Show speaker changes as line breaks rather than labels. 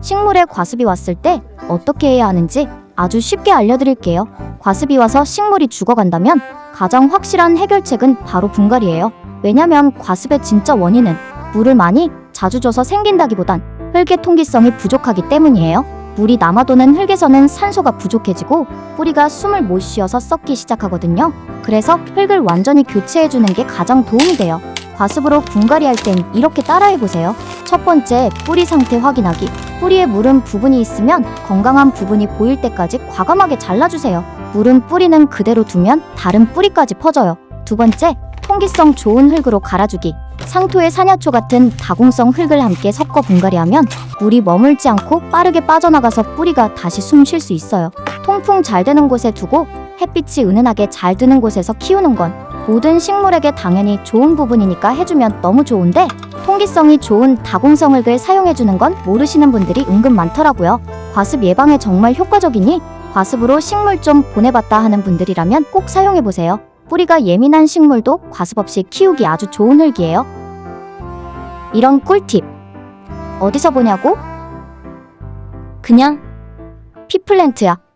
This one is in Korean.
식물에 과습이 왔을 때 어떻게 해야 하는지 아주 쉽게 알려드릴게요. 과습이 와서 식물이 죽어간다면 가장 확실한 해결책은 바로 분갈이에요. 왜냐면 과습의 진짜 원인은 물을 많이 자주 줘서 생긴다기보단 흙의 통기성이 부족하기 때문이에요. 물이 남아도는 흙에서는 산소가 부족해지고 뿌리가 숨을 못 쉬어서 썩기 시작하거든요. 그래서 흙을 완전히 교체해주는 게 가장 도움이 돼요. 과습으로 분갈이 할 땐 이렇게 따라해보세요. 첫 번째, 뿌리 상태 확인하기. 뿌리에 무른 부분이 있으면 건강한 부분이 보일 때까지 과감하게 잘라주세요. 무른 뿌리는 그대로 두면 다른 뿌리까지 퍼져요. 두 번째, 통기성 좋은 흙으로 갈아주기. 상토에 산야초 같은 다공성 흙을 함께 섞어 분갈이하면 물이 머물지 않고 빠르게 빠져나가서 뿌리가 다시 숨 쉴 수 있어요. 통풍 잘 되는 곳에 두고 햇빛이 은은하게 잘 드는 곳에서 키우는 건 모든 식물에게 당연히 좋은 부분이니까 해주면 너무 좋은데 통기성이 좋은 다공성 흙을 사용해주는 건 모르시는 분들이 은근 많더라고요. 과습 예방에 정말 효과적이니 과습으로 식물 좀 보내봤다 하는 분들이라면 꼭 사용해보세요. 뿌리가 예민한 식물도 과습 없이 키우기 아주 좋은 흙이에요. 이런 꿀팁 어디서 보냐고? 그냥 피플랜트야.